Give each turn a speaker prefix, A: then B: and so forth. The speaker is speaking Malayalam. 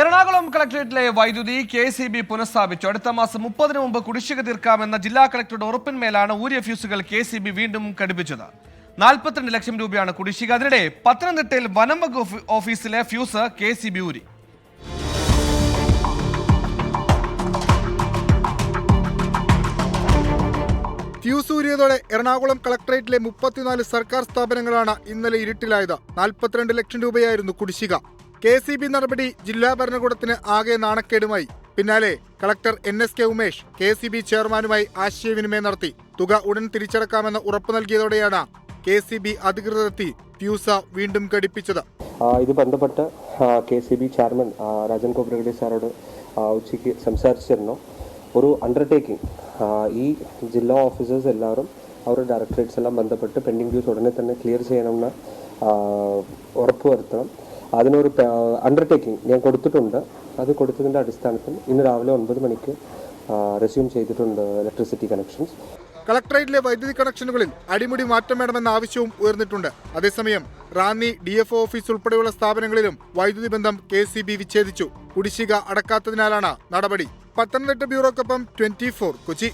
A: എറണാകുളം കളക്ടറേറ്റിലെ വൈദ്യുതി കെ സി ബി പുനഃസ്ഥാപിച്ചു. അടുത്ത മാസം മുപ്പതിന് മുമ്പ് കുടിശ്ശിക തീർക്കാമെന്ന ജില്ലാ കളക്ടറുടെ ഉറപ്പിന്മേലാണ് ഊരിയ ഫ്യൂസുകൾ കെ സി ബി വീണ്ടും ഘടിപ്പിച്ചത്. നാൽപ്പത്തിരണ്ട് ലക്ഷം രൂപയാണ് കുടിശ്ശിക. അതിനിടെ പത്തനംതിട്ടയിൽ വനം വകുപ്പ് ഓഫീസിലെ ഫ്യൂസ് കെ സി ബി ഊരി.
B: ഫ്യൂസ് ഊരിയതോടെ എറണാകുളം കളക്ടറേറ്റിലെ മുപ്പത്തിനാല് സർക്കാർ സ്ഥാപനങ്ങളാണ് ഇന്നലെ ഇരുട്ടിലായത്. നാൽപ്പത്തിരണ്ട് ലക്ഷം രൂപയായിരുന്നു കുടിശ്ശിക. കെ സി ബി നടപടി ജില്ലാ ഭരണകൂടത്തിന് ആകെ നാണക്കേടുമായി. പിന്നാലെ collector N S K Umesh K C B ചെയർമാനുമായി ആശയവിനിമയം നടത്തി. തുക ഉടൻ തിരിച്ചടക്കാമെന്ന ഉറപ്പ് നൽകിയതോടെയാണ് കെ സി ബി അധികൃതരെത്തി ഫ്യൂസ വീണ്ടും ഘടിപ്പിച്ചത്.
C: ഇത് ബന്ധപ്പെട്ട് K C B chairman Rajan Khobragade സാറോട് ഉച്ചയ്ക്ക് സംസാരിച്ചിരുന്നു. ഒരു അണ്ടർടേക്കിംഗ് ഈ ജില്ലാ ഓഫീസേഴ്സ് എല്ലാവരും അവരുടെ ഡയറക്ടറേറ്റ്സ് എല്ലാം ബന്ധപ്പെട്ട് പെൻഡിങ് ഡ്യൂസ് ഉടനെ തന്നെ ക്ലിയർ ചെയ്യണമെന്ന് ഉറപ്പുവരുത്തണം. അതിനൊരു അണ്ടർടേക്കിംഗ് ഞാൻ കൊടുത്തിട്ടുണ്ട്. അത് കൊടുത്തതിന്റെ അടിസ്ഥാനത്തിൽ ഇന്ന് രാവിലെ ഒൻപത് മണിക്ക് റെസ്യൂം ചെയ്തിട്ടുണ്ട് ഇലക്ട്രിസിറ്റി കണക്ഷൻസ്
B: കളക്ടറേറ്റിലെ വൈദ്യുതി കണക്ഷനുകളിൽ അടിമുടി മാറ്റം വേണമെന്ന ആവശ്യവും ഉയർന്നിട്ടുണ്ട്. അതേസമയം റാന്നി ഡി എഫ് ഓഫീസ് ഉൾപ്പെടെയുള്ള സ്ഥാപനങ്ങളിലും വൈദ്യുതി ബന്ധം കെ സി ബി വിച്ഛേദിച്ചു. കുടിശ്ശിക അടക്കാത്തതിനാലാണ് നടപടി. പത്തനംതിട്ട ബ്യൂറോക്കൊപ്പം ട്വന്റി ഫോർ കൊച്ചി.